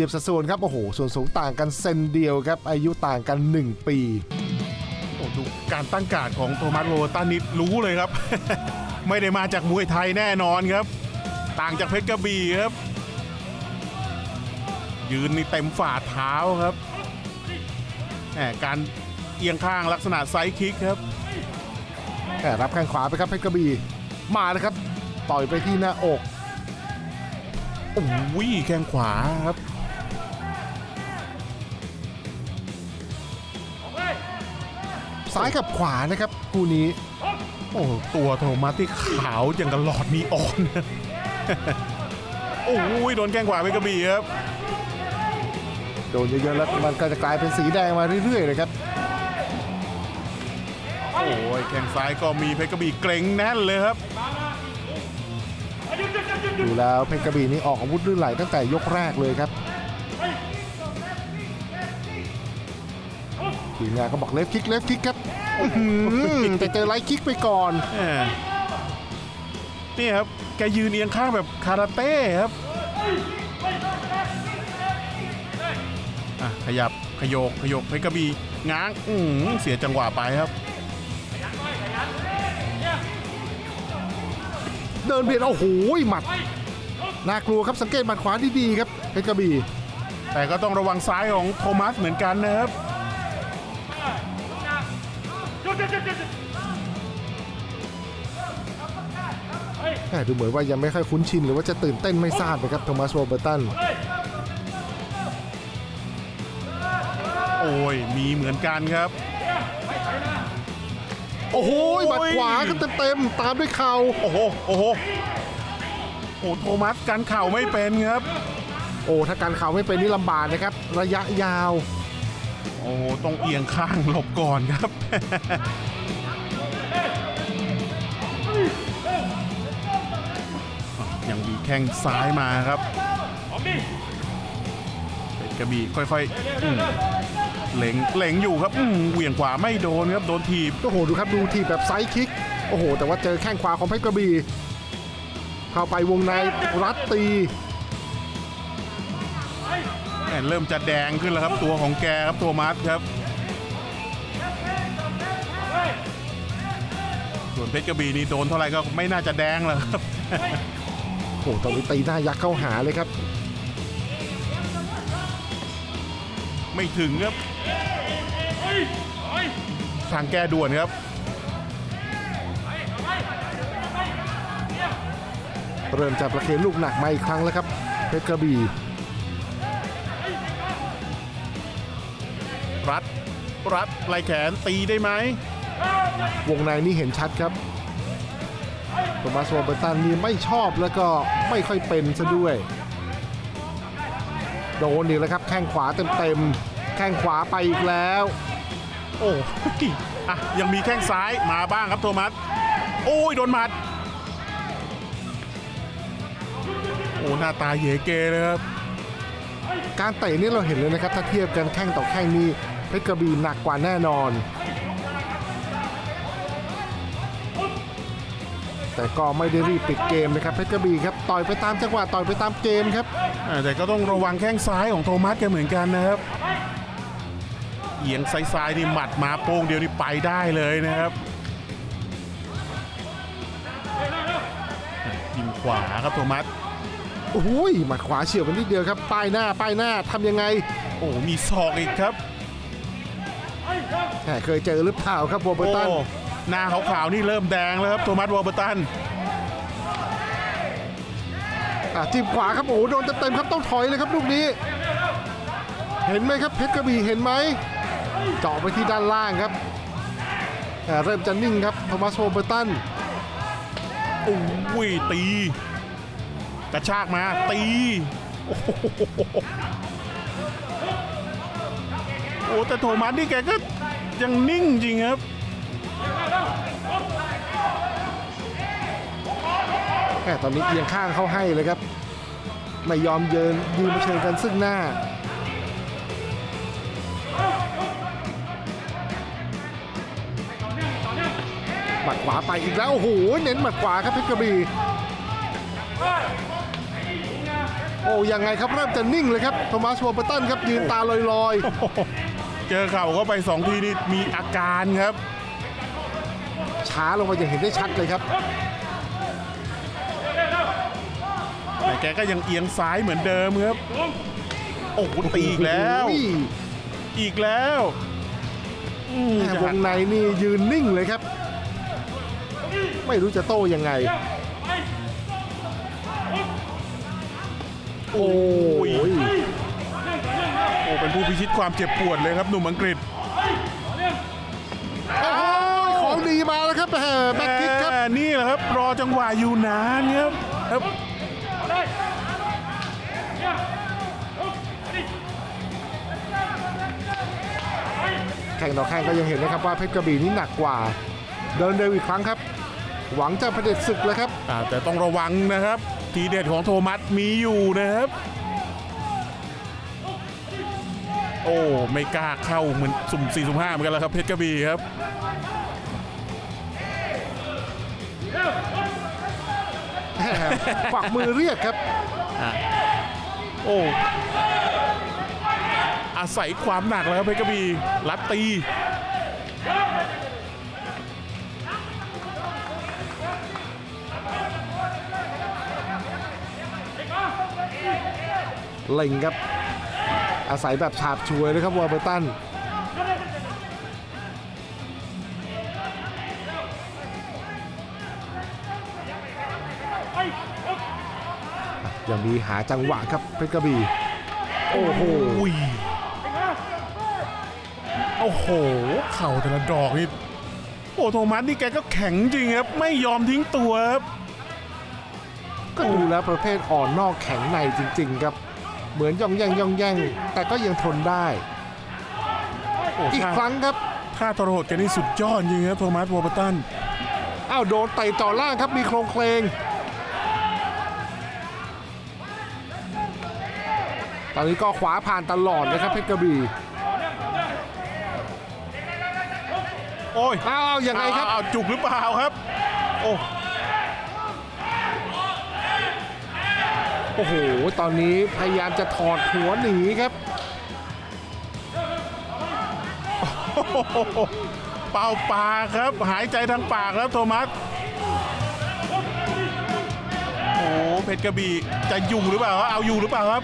ทียบสัดส่วนครับ โอ้โห ส่วนสูงต่างกันเซนเดียวครับ อายุต่างกัน 1 ปีโอ้ดูการตั้งการดของโทมัสโรตันนิดรู้เลยครับ ไม่ได้มาจากมวยไทยแน่นอนครับ ต่างจากเพชรกระบี่ครับ ยืนนี่เต็มฝ่าเท้าครับแหมการเอียงข้างลักษณะไซด์คิกครับแอบรับแข้งขวาไปครับเพชรกระบี่มาเลยครับ ต่อยไปที่หน้าอกโอ้ยแข้งขวาครับ ซ้ายกับขวานะครับคู่นี้ โอ้ตัวโทมัสที่ขาวอย่างกับหลอดนีออนโอ้ยโดนแข้งขวาไปกระบี่ครับโดนเยอะๆแล้วมันก็จะกลายเป็นสีแดงมาเรื่อยๆเลยครับโอ้ยแข้งซ้ายก็มีเพชรกระบี่เกรงแน่นเลยครับ ดูแล้วเพชรกระบี่นี่ออกอาวุธลื่นไหลตั้งแต่ยกแรกเลยครับ ทีมงานก็บอกเลฟคิกเลฟคิกครับอื้อหือแต่เจอไลท์คิกไปก่อน แหมนี่ครับ แกยืนเอียงข้างแบบคาราเต้ครับอะขยับขยกขยกเพชรกระบี่ง้างอือเสียจังหวะไปครับ เดินเบียดโอ้โหหมัดน่ากลัวครับสังเกตหมัดขวาดีๆครับเพชรกระบี่แต่ก็ต้องระวังซ้ายของโทมัสเหมือนกันนะครับ แหม่ดูเหมือนว่ายังไม่ค่อยคุ้นชินหรือว่าจะตื่นเต้นไม่ทราบนะครับโทมัสโรเบอร์ตันโอ้ยมีเหมือนกันครับ โอ้โหโอ้ยหมัดขวาก็เต็มๆตามด้วยเข่าโอ้โหโอ้โหโอ้โทมัสกันเข่าไม่เป็นครับ โอ้ถ้าการเข่าไม่เป็นนี่ลำบากนะครับ ระยะยาว อ้ต้องเอียงข้างหลบก่อนครับ ยังมีแข้งซ้ายมาครับเป็นกระบี่ค่อยๆเหล็งเหล็งอยู่ครับเหวี่ยงขวาไม่โดนครับโดนถีบโอ้โหดูครับดูทีแบบไซด์คิก โอ้โห แต่ว่าเจอแข้งขวาของเพชรกระบี่เข้าไปวงในรัดตี แหม่เริ่มจะแดงขึ้นแล้วครับตัวของแกครับโทมัสครับ ส่วนเพชรกระบี่นี่โดนเท่าไหร่ก็ไม่น่าจะแดงแล้วครับ โอ้โหตอนนี้ตีหน้ายักษ์เข้าหาเลยครับ ไม่ถึงครับทางแก้ด่วนครับ เริ่มจะประเคนลูกหนักมาอีกครั้งแล้วครับ เพชรกระบี่ รัด รัดไหลแขนตีได้ไหม วงในนี่เห็นชัดครับโทมัสโรเบอร์ตันนี่ไม่ชอบแล้วก็ไม่ค่อยเป็นซะด้วย โดนอีกแล้วครับ แข้งขวาเต็มๆ แข้งขวาไปอีกแล้ว โอ้ยอะยังมีแข้งซ้ายมาบ้างครับโทมัส โอ้ยโดนหมัด โอ้หน้าตาเหยเกเลยครับการเตะนี่เราเห็นเลยนะครับ ถ้าเทียบกันแข้งต่อแข้งนี่ เพชรกระบี่หนักกว่าแน่นอน แต่ก็ไม่ได้รีบปิดเกมนะครับเพชรกระบี่ครับต่อยไปตามจังหวะต่อยไปตามเกมครับอ่าแต่ก็ต้องระวังแข้งซ้ายของโทมัสแกันเหมือนกันนะครับเอียงซ้ายๆนี่หมัดมาโป้งเดียวนี่ไปได้เลยนะครับยิงขวาครับโทมัสโอ้โหหมัดขวาเฉียวไปนิดเดียวครับป้ายหน้าป้ายหน้าทำยังไง โอ้มีศอกอีกครับ แหมเคยเจอหรือเปล่าครับโรเบอร์ตัน โอ้หน้าขาวๆนี่เริ่มแดงแล้วครับโทมัสวอร์เบอร์ตัน อะจิ้มขวาครับโอ้โหโดนเต็มๆครับต้องถอยเลยครับลูกนี้ เห็นไหมครับเพชรกระบี่เห็นไหมเจาะไปที่ด้านล่างครับอ่าเริ่มจะนิ่งครับโทมัสโรเบอร์ตันโอ้ยตี กระชากมาตีโอ้โหโอ้แต่โทมัสนี่แกก็ ยังนิ่งจริงครับแหมตอนนี้เอียงข้างเข้าให้เลยครับ ไม่ยอมเยินยืนเผชิญกันซึ่งหน้า หมัดขวาไปอีกแล้วโอ้โหเน้นหมัดขวาครับเพชรกระบี่โอ้ยังไงครับเริ่มจะนิ่งเลยครับโทมัสวอร์เปอร์ตันครับยืนตาลอย เจอเข่าเข้าไปสองทีนี่มีอาการครับๆช้าลงไปอย่างเห็นได้ชัดเลยครับ แต่แกก็ยังเอียงซ้ายเหมือนเดิมครับ โอ้โหตีอีกแล้วโอ้โหอีกแล้วอืมแม่จะวหังกในนี่ยืนนิ่งเลยครับ ไม่รู้จะโต้ยังไง โอ้ยโอ้ เป็นผู้พิชิตความเจ็บปวดเลยครับหนุ่มอังกฤษโอ้ยของดีมาแล้วครับแหมแบ็คคิกครับแหมนี่แหละครับรอจังหวะอยู่นานครับครับแข่งต่อแข่งก็ยังเห็นนะครับว่าเพชรกระบี่นี่หนักกว่า เดินเร็วอีกครั้งครับ หวังจะเผด็จศึกแล้วครับอ่าแต่ต้องระวังนะครับ ทีเด็ดของโทมัสมีอยู่นะครับ โอ้ไม่กล้าเข้าเหมือนสุ่ม4สุ่ม5เหมือนกันแล้วครับเพชรกระบี่ครับฝักมือเรียกครับ โอ้อาศัยความหนักแล้วครับเพชรกระบี่ลัดตีเล็งครับ อาศัยแบบฉาบฉวยเลยครับวอร์เบอร์ตันยังมีหาจังหวะครับเพชรกระบี่โอ้โหอุ้ยโอ้โห เข่าแต่ละดอกนี่โอ้โทมัสนี่แกก็แข็งจริงครับ ไม่ยอมทิ้งตัวครับก็ดูแล้วประเภทอ่อนนอกแข็งในจริง ๆ ครับ เหมือนย่องแย่งย่องแย่งแต่ก็ยังทนได้โอ้อีกท่าครั้งครับท่าทรหดแกนี่สุดยอดจริงครับโทมัสวอร์เบอร์ตันอ้าวโดนไต่ต่อล่างครับมีโครงเคลงตอนนี้ก็ขวาผ่านตลอดนะครับเพชรกระบี่โอ้ยอ้าวยังไงครับเอาเอาเอาจุกหรือเปล่าครับ โอ้ โอ้โห ตอนนี้พยายามจะถอดหัวหนีครับ เป่าปากครับ หายใจทางปากครับโทมัส โอ้เพชรกระบี่จะอยู่หรือเปล่าครับเอาอยู่หรือเปล่าครับ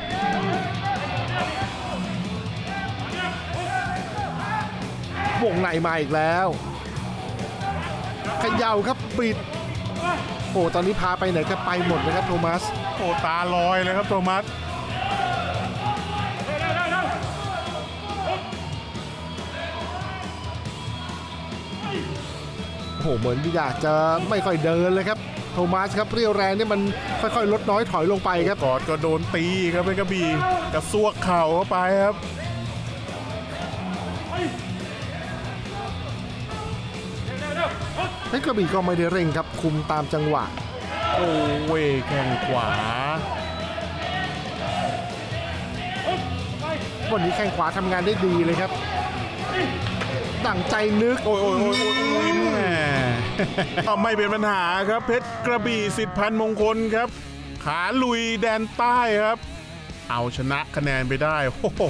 วงในมาอีกแล้วเขย่าครับบิด โอ้ ตอนนี้พาไปไหนก็ไปหมดนะครับโทมัส โอ้ตาลอยเลยครับโทมัสโอ้โหเหมือนอยากจะไม่ค่อยเดินเลยครับ โทมัสครับเรียวแรงนี่มันค่อยๆ ลดน้อยถอยลงไปครับกอดก็โดนตีครับเพชรกระบี่กระซวกเข่าเข้าไปครับเพชรกระบี่ก็ไม่ได้เร่งครับคุมตามจังหวะ โอ้เวยแข้งขวา วันนี้แข้งขวาทำงานได้ดีเลยครับดั่งใจนึก โอ้ยโอ้ยโอ้ยโอ้ยโอ้ยแหมไม่เป็นปัญหาครับ เพชรกระบี่สิทธิ์พันธ์มงคลครับ ขาลุยแดนใต้ครับ เอาชนะคะแนนไปได้โอ้โห